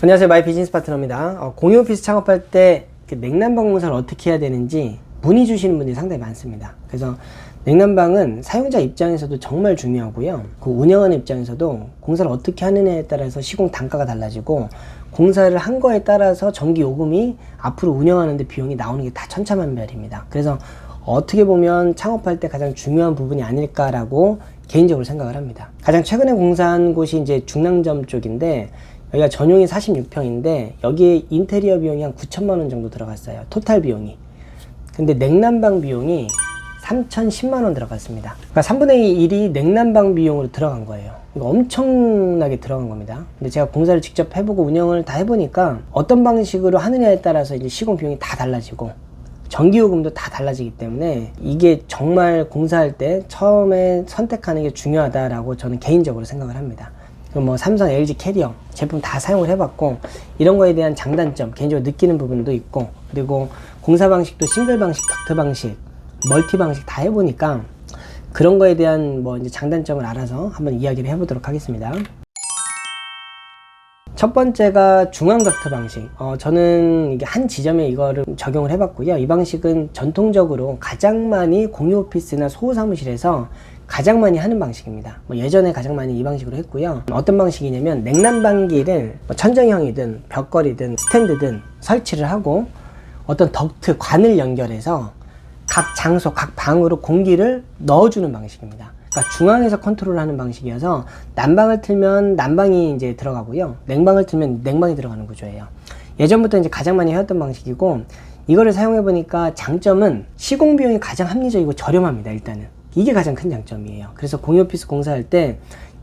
안녕하세요. 마이 비즈니스 파트너입니다. 어, 공유 오피스 창업할 때그 냉난방 공사를 어떻게 해야 되는지 문의 주시는 분들이 상당히 많습니다. 그래서 냉난방은 사용자 입장에서도 정말 중요하고요. 그 운영하는 입장에서도 공사를 어떻게 하느냐에 따라서 시공 단가가 달라지고 공사를 한 거에 따라서 전기 요금이 앞으로 운영하는데 비용이 나오는 게 다 천차만별입니다. 그래서 어떻게 보면 창업할 때 가장 중요한 부분이 아닐까라고 개인적으로 생각을 합니다. 가장 최근에 공사한 곳이 이제 중랑점 쪽인데 여기가 전용이 46평인데 여기에 인테리어 비용이 한 9천만 원 정도 들어갔어요. 토탈 비용이. 근데 냉난방 비용이 3,010만 원 들어갔습니다. 그러니까 3분의 1이 냉난방 비용으로 들어간 거예요. 이거 엄청나게 들어간 겁니다. 근데 제가 공사를 직접 해보고 운영을 다 해보니까 어떤 방식으로 하느냐에 따라서 이제 시공 비용이 다 달라지고 전기요금도 다 달라지기 때문에 이게 정말 공사할 때 처음에 선택하는 게 중요하다라고 저는 개인적으로 생각을 합니다. 뭐 삼성, LG 캐리어 제품 다 사용을 해봤고 이런 거에 대한 장단점 개인적으로 느끼는 부분도 있고 그리고 공사 방식도 싱글 방식, 덕트 방식, 멀티 방식 다 해보니까 그런 거에 대한 뭐 이제 장단점을 알아서 한번 이야기를 해보도록 하겠습니다. 첫 번째가 중앙 덕트 방식. 어, 저는 이게 한 지점에 이거를 적용을 해봤고요. 이 방식은 전통적으로 가장 많이 공유 오피스나 소호 사무실에서 가장 많이 하는 방식입니다. 뭐 예전에 가장 많이 이 방식으로 했고요. 어떤 방식이냐면 냉난방기를 뭐 천정형이든 벽걸이든 스탠드든 설치를 하고 어떤 덕트 관을 연결해서 각 장소, 각 방으로 공기를 넣어주는 방식입니다. 그러니까 중앙에서 컨트롤하는 방식이어서 난방을 틀면 난방이 이제 들어가고요. 냉방을 틀면 냉방이 들어가는 구조예요. 예전부터 이제 가장 많이 해왔던 방식이고 이거를 사용해 보니까 장점은 시공 비용이 가장 합리적이고 저렴합니다. 일단은 이게 가장 큰 장점이에요. 그래서 공유 오피스 공사할 때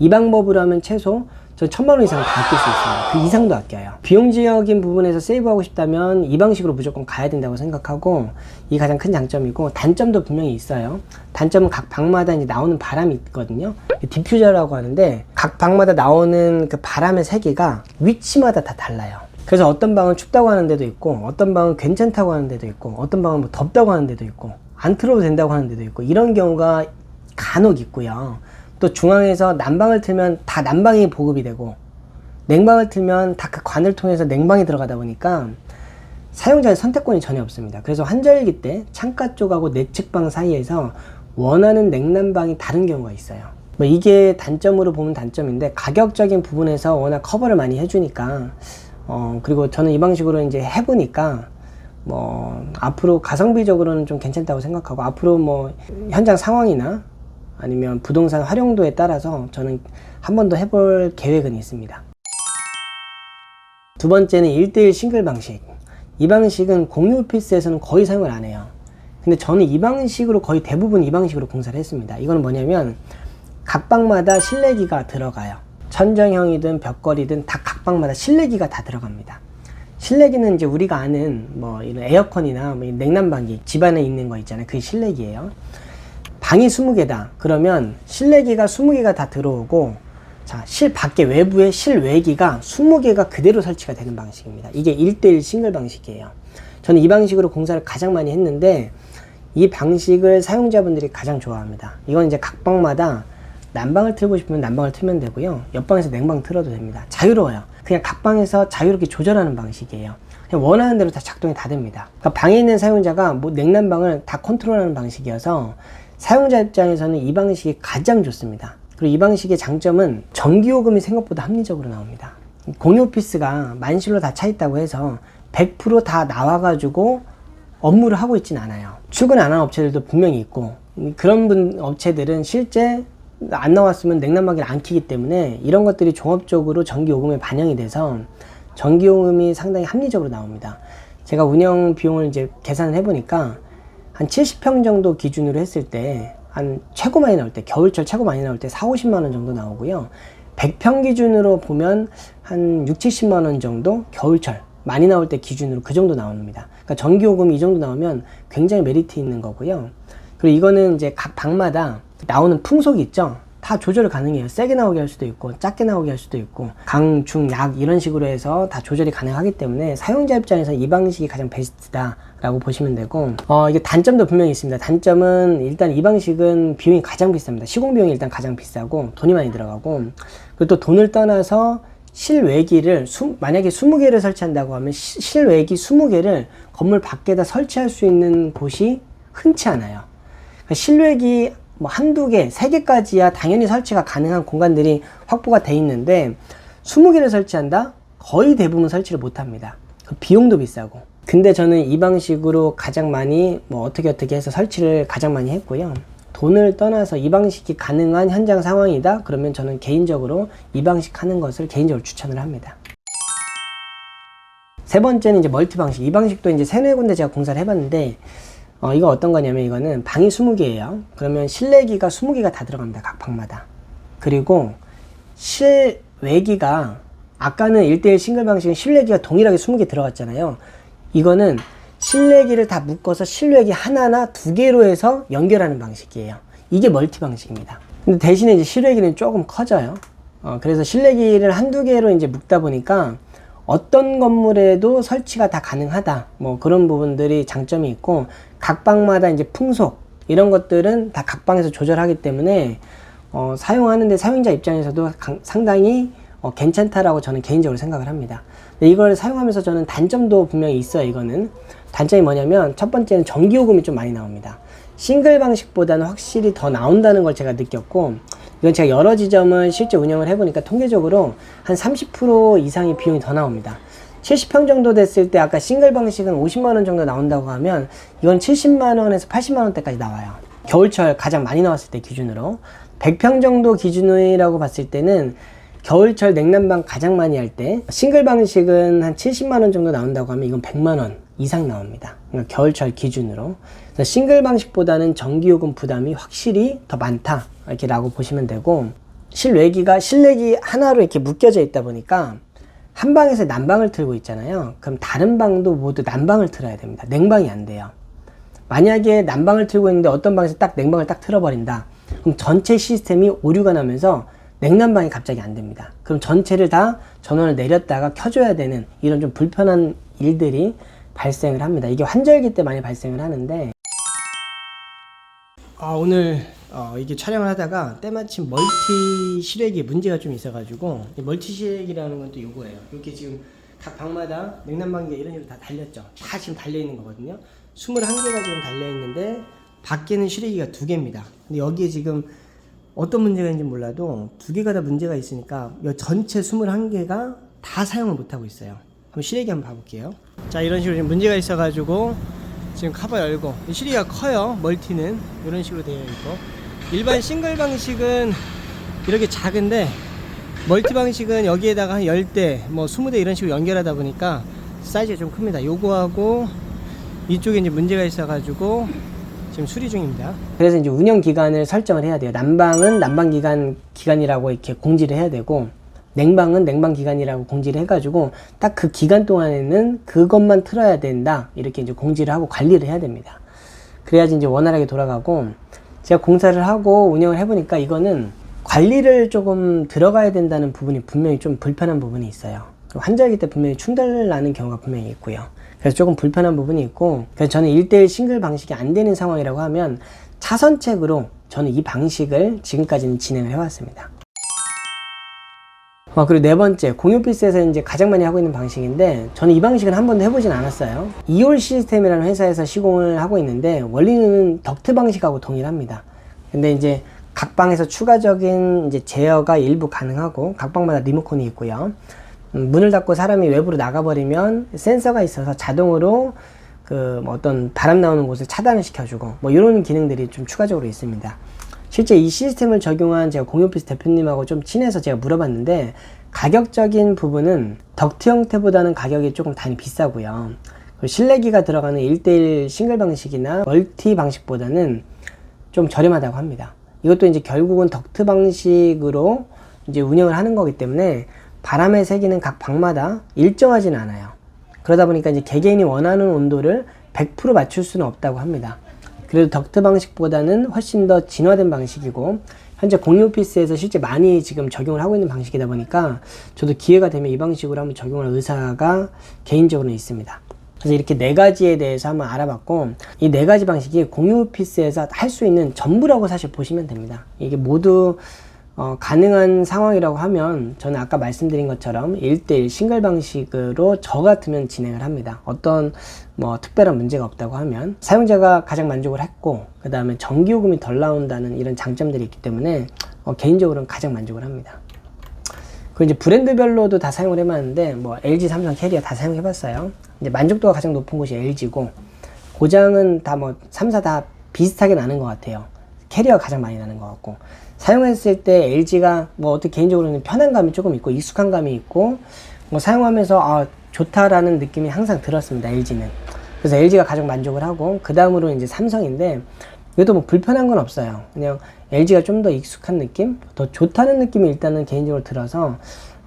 이 방법으로 하면 최소 저 천만 원 이상 다 아낄 수 있어요. 그 이상도 아껴요. 비용적인 부분에서 세이브하고 싶다면 이 방식으로 무조건 가야 된다고 생각하고 이 가장 큰 장점이고 단점도 분명히 있어요. 단점은 각 방마다 이제 나오는 바람이 있거든요. 디퓨저라고 하는데 각 방마다 나오는 그 바람의 세기가 위치마다 다 달라요. 그래서 어떤 방은 춥다고 하는 데도 있고 어떤 방은 괜찮다고 하는 데도 있고 어떤 방은 뭐 덥다고 하는 데도 있고 안 틀어도 된다고 하는 데도 있고 이런 경우가 간혹 있고요. 또 중앙에서 난방을 틀면 다 난방이 보급이 되고 냉방을 틀면 다 그 관을 통해서 냉방이 들어가다 보니까 사용자의 선택권이 전혀 없습니다. 그래서 환절기 때 창가 쪽하고 내측방 사이에서 원하는 냉난방이 다른 경우가 있어요. 뭐 이게 단점으로 보면 단점인데 가격적인 부분에서 워낙 커버를 많이 해주니까 어 그리고 저는 이 방식으로 이제 해보니까 뭐 앞으로 가성비적으로는 좀 괜찮다고 생각하고 앞으로 뭐 현장 상황이나 아니면 부동산 활용도에 따라서 저는 한 번 더 해볼 계획은 있습니다. 두 번째는 1대1 싱글 방식. 이 방식은 공유 오피스에서는 거의 사용을 안 해요. 근데 저는 이 방식으로 거의 대부분 이 방식으로 공사를 했습니다. 이거는 뭐냐면 각 방마다 실내기가 들어가요. 천정형이든 벽걸이든 다 각 방마다 실내기가 다 들어갑니다. 실내기는 이제 우리가 아는 뭐 이런 에어컨이나 뭐 냉난방기 집안에 있는 거 있잖아요. 그게 실내기예요. 방이 20개다. 그러면 실내기가 20개가 다 들어오고 자, 실 밖에 외부에 실외기가 20개가 그대로 설치가 되는 방식입니다. 이게 1대1 싱글 방식이에요. 저는 이 방식으로 공사를 가장 많이 했는데 이 방식을 사용자분들이 가장 좋아합니다. 이건 이제 각 방마다 난방을 틀고 싶으면 난방을 틀면 되고요. 옆방에서 냉방 틀어도 됩니다. 자유로워요. 그냥 각 방에서 자유롭게 조절하는 방식이에요. 원하는 대로 다 작동이 다 됩니다. 그러니까 방에 있는 사용자가 뭐 냉난방을 다 컨트롤하는 방식이어서 사용자 입장에서는 이 방식이 가장 좋습니다. 그리고 이 방식의 장점은 전기요금이 생각보다 합리적으로 나옵니다. 공유 오피스가 만실로 다 차 있다고 해서 100%다 나와가지고 업무를 하고 있진 않아요. 출근 안 하는 업체들도 분명히 있고 그런 분 업체들은 실제 안 나왔으면 냉난방기를 안 키기 때문에 이런 것들이 종합적으로 전기요금에 반영이 돼서 전기요금이 상당히 합리적으로 나옵니다. 제가 운영 비용을 이제 계산을 해보니까 한 70평 정도 기준으로 했을 때 한 최고 많이 나올 때 겨울철 최고 많이 나올 때 4, 50만 원 정도 나오고요. 100평 기준으로 보면 한 6, 70만 원 정도 겨울철 많이 나올 때 기준으로 그 정도 나옵니다. 그러니까 전기요금이 이 정도 나오면 굉장히 메리트 있는 거고요. 그리고 이거는 이제 각 방마다 나오는 풍속이 있죠. 다 조절 가능해요. 세게 나오게 할 수도 있고, 작게 나오게 할 수도 있고, 강, 중, 약 이런 식으로 해서 다 조절이 가능하기 때문에 사용자 입장에서 이 방식이 가장 베스트다 라고 보시면 되고, 어, 이게 단점도 분명히 있습니다. 단점은 일단 이 방식은 비용이 가장 비쌉니다. 시공 비용이 일단 가장 비싸고, 돈이 많이 들어가고, 그리고 또 돈을 떠나서 실외기를 수- 만약에 20개를 설치한다고 하면 시- 실외기 20개를 건물 밖에다 설치할 수 있는 곳이 흔치 않아요. 그러니까 실외기 뭐 한두 개, 세 개까지야 당연히 설치가 가능한 공간들이 확보가 돼 있는데 20개를 설치한다? 거의 대부분 설치를 못 합니다. 그 비용도 비싸고. 근데 저는 이 방식으로 가장 많이 뭐 어떻게 어떻게 해서 설치를 가장 많이 했고요. 돈을 떠나서 이 방식이 가능한 현장 상황이다? 그러면 저는 개인적으로 이 방식 하는 것을 개인적으로 추천을 합니다. 세 번째는 이제 멀티 방식. 이 방식도 이제 세네 군데 제가 공사를 해봤는데, 어, 이거 어떤 거냐면 이거는 방이 20개예요. 그러면 실내기가 20개가 다 들어갑니다. 각 방마다. 그리고 실외기가 아까는 1대1 싱글 방식은 실내기가 동일하게 20개 들어갔잖아요. 이거는 실내기를 다 묶어서 실외기 하나나 두 개로 해서 연결하는 방식이에요. 이게 멀티 방식입니다. 근데 대신에 이제 실외기는 조금 커져요. 어, 그래서 실내기를 한두 개로 이제 묶다 보니까 어떤 건물에도 설치가 다 가능하다. 뭐 그런 부분들이 장점이 있고 각 방마다 이제 풍속 이런 것들은 다 각 방에서 조절하기 때문에 어, 사용하는데 사용자 입장에서도 강- 상당히 어, 괜찮다라고 저는 개인적으로 생각을 합니다. 이걸 사용하면서 저는 단점도 분명히 있어요. 이거는 단점이 뭐냐면 첫 번째는 전기요금이 좀 많이 나옵니다. 싱글 방식보다는 확실히 더 나온다는 걸 제가 느꼈고 이건 제가 여러 지점을 실제 운영을 해보니까 통계적으로 한 30% 이상의 비용이 더 나옵니다. 70평 정도 됐을 때 아까 싱글 방식은 50만 원 정도 나온다고 하면 이건 70만 원에서 80만 원대까지 나와요. 겨울철 가장 많이 나왔을 때 기준으로 100평 정도 기준이라고 봤을 때는 겨울철 냉난방 가장 많이 할 때 싱글 방식은 한 70만 원 정도 나온다고 하면 이건 100만 원 이상 나옵니다. 그러니까 겨울철 기준으로. 그래서 싱글 방식보다는 전기요금 부담이 확실히 더 많다. 이렇게 라고 보시면 되고 실외기가 실내기 하나로 이렇게 묶여져 있다 보니까 한 방에서 난방을 틀고 있잖아요. 그럼 다른 방도 모두 난방을 틀어야 됩니다. 냉방이 안 돼요. 만약에 난방을 틀고 있는데 어떤 방에서 딱 냉방을 딱 틀어버린다. 그럼 전체 시스템이 오류가 나면서 냉난방이 갑자기 안 됩니다. 그럼 전체를 다 전원을 내렸다가 켜줘야 되는 이런 좀 불편한 일들이 발생을 합니다. 이게 환절기 때 많이 발생을 하는데 아, 오늘 어, 이게 촬영을 하다가 때마침 멀티 실외기에 문제가 좀 있어가지고 이 멀티 실외기라는 건또 이거예요. 이렇게 지금 각 방마다 냉난방기가 이런 식으로 다 달렸죠. 다 지금 달려 있는 거거든요. 21개가 지금 달려 있는데 밖에는 실외기가 두 개입니다. 근데 여기에 지금 어떤 문제가 있는지 몰라도 두 개가 다 문제가 있으니까 이 전체 21개가 다 사용을 못 하고 있어요. 한번 실외기 한번 봐볼게요. 자 이런 식으로 지금 문제가 있어가지고 지금 커버 열고 이 실외기가 커요. 멀티는 이런 식으로 되어 있고 일반 싱글 방식은 이렇게 작은데 멀티 방식은 여기에다가 한 10대 뭐 20대 이런 식으로 연결하다 보니까 사이즈가 좀 큽니다. 요거하고 이쪽에 이제 문제가 있어 가지고 지금 수리 중입니다. 그래서 이제 운영 기간을 설정을 해야 돼요. 난방은 난방 기간 기간이라고 이렇게 공지를 해야 되고 냉방은 냉방 기간이라고 공지를 해가지고 딱 그 기간 동안에는 그것만 틀어야 된다 이렇게 이제 공지를 하고 관리를 해야 됩니다. 그래야지 이제 원활하게 돌아가고 제가 공사를 하고 운영을 해보니까 이거는 관리를 조금 들어가야 된다는 부분이 분명히 좀 불편한 부분이 있어요. 환절기 때 분명히 충돌 나는 경우가 분명히 있고요. 그래서 조금 불편한 부분이 있고, 그래서 저는 1대1 싱글 방식이 안 되는 상황이라고 하면 차선책으로 저는 이 방식을 지금까지는 진행을 해왔습니다. 어, 그리고 네 번째, 공유피스에서 이제 가장 많이 하고 있는 방식인데, 저는 이 방식은 한 번도 해보진 않았어요. 이올 시스템이라는 회사에서 시공을 하고 있는데, 원리는 덕트 방식하고 동일합니다. 근데 이제 각 방에서 추가적인 이제 제어가 일부 가능하고, 각 방마다 리모컨이 있고요. 음, 문을 닫고 사람이 외부로 나가버리면 센서가 있어서 자동으로 그뭐 어떤 바람 나오는 곳을 차단을 시켜주고, 뭐 이런 기능들이 좀 추가적으로 있습니다. 실제 이 시스템을 적용한 제가 공유오피스 대표님하고 좀 친해서 제가 물어봤는데 가격적인 부분은 덕트 형태보다는 가격이 조금 단위 비싸고요. 실내기가 들어가는 1대1 싱글 방식이나 멀티 방식보다는 좀 저렴하다고 합니다. 이것도 이제 결국은 덕트 방식으로 이제 운영을 하는 거기 때문에 바람의 세기는 각 방마다 일정하지는 않아요. 그러다 보니까 이제 개개인이 원하는 온도를 100% 맞출 수는 없다고 합니다. 그래도 덕트 방식보다는 훨씬 더 진화된 방식이고 현재 공유 오피스에서 실제 많이 지금 적용을 하고 있는 방식이다 보니까 저도 기회가 되면 이 방식으로 한번 적용할 의사가 개인적으로는 있습니다. 그래서 이렇게 네 가지에 대해서 한번 알아봤고 이 네 가지 방식이 공유 오피스에서 할 수 있는 전부라고 사실 보시면 됩니다. 이게 모두 어, 가능한 상황이라고 하면 저는 아까 말씀드린 것처럼 1대1 싱글 방식으로 저 같으면 진행을 합니다. 어떤 뭐 특별한 문제가 없다고 하면 사용자가 가장 만족을 했고 그 다음에 전기요금이 덜 나온다는 이런 장점들이 있기 때문에 어, 개인적으로는 가장 만족을 합니다. 그 이제 브랜드별로도 다 사용을 해봤는데 뭐 LG, 삼성, 캐리어 다 사용해봤어요. 이제 만족도가 가장 높은 곳이 LG고 고장은 다 뭐 3사 다 비슷하게 나는 것 같아요. 캐리어가 가장 많이 나는 것 같고 사용했을 때 LG가 뭐 어떻게 개인적으로는 편한 감이 조금 있고 익숙한 감이 있고 뭐 사용하면서 아 좋다라는 느낌이 항상 들었습니다. LG는 그래서 LG가 가장 만족을 하고 그 다음으로 이제 삼성인데 이것도 뭐 불편한 건 없어요. 그냥 LG가 좀 더 익숙한 느낌, 더 좋다는 느낌이 일단은 개인적으로 들어서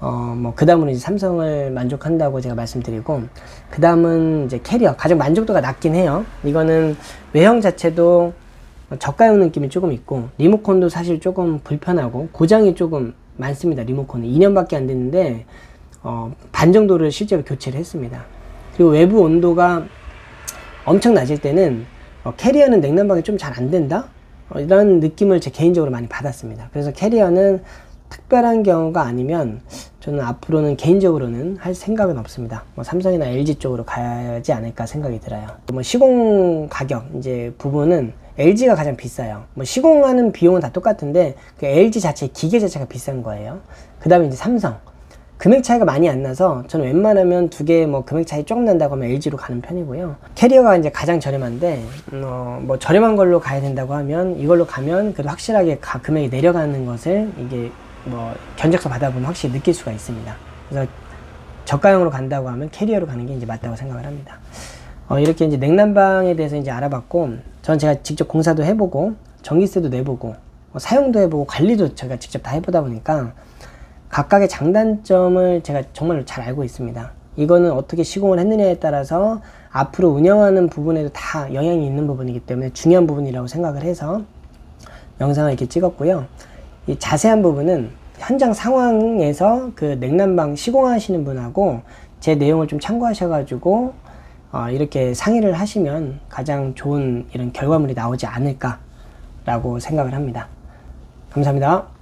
어 뭐 그 다음으로 이제 삼성을 만족한다고 제가 말씀드리고 그 다음은 이제 캐리어 가장 만족도가 낮긴 해요. 이거는 외형 자체도 저가형 느낌이 조금 있고 리모컨도 사실 조금 불편하고 고장이 조금 많습니다. 리모컨은 2년밖에 안 됐는데 어, 반 정도를 실제로 교체를 했습니다. 그리고 외부 온도가 엄청 낮을 때는 어, 캐리어는 냉난방이 좀 잘 안 된다? 어, 이런 느낌을 제 개인적으로 많이 받았습니다. 그래서 캐리어는 특별한 경우가 아니면 저는 앞으로는 개인적으로는 할 생각은 없습니다. 뭐 삼성이나 LG 쪽으로 가지 않을까 생각이 들어요. 뭐 시공 가격 이제 부분은 LG가 가장 비싸요. 뭐 시공하는 비용은 다 똑같은데 그 LG 자체 기계 자체가 비싼 거예요. 그 다음에 이제 삼성 금액 차이가 많이 안 나서 저는 웬만하면 두 개 뭐 금액 차이 조금 난다고 하면 LG로 가는 편이고요. 캐리어가 이제 가장 저렴한데 어, 뭐 저렴한 걸로 가야 된다고 하면 이걸로 가면 그래도 확실하게 가, 금액이 내려가는 것을 이게 뭐 견적서 받아보면 확실히 느낄 수가 있습니다. 그래서 저가형으로 간다고 하면 캐리어로 가는 게 이제 맞다고 생각을 합니다. 어, 이렇게 이제 냉난방에 대해서 이제 알아봤고, 전 제가 직접 공사도 해보고, 전기세도 내보고, 어, 사용도 해보고, 관리도 제가 직접 다 해보다 보니까, 각각의 장단점을 제가 정말 잘 알고 있습니다. 이거는 어떻게 시공을 했느냐에 따라서 앞으로 운영하는 부분에도 다 영향이 있는 부분이기 때문에 중요한 부분이라고 생각을 해서 영상을 이렇게 찍었고요. 이 자세한 부분은 현장 상황에서 그 냉난방 시공하시는 분하고 제 내용을 좀 참고하셔가지고 어, 이렇게 상의를 하시면 가장 좋은 이런 결과물이 나오지 않을까라고 생각을 합니다. 감사합니다.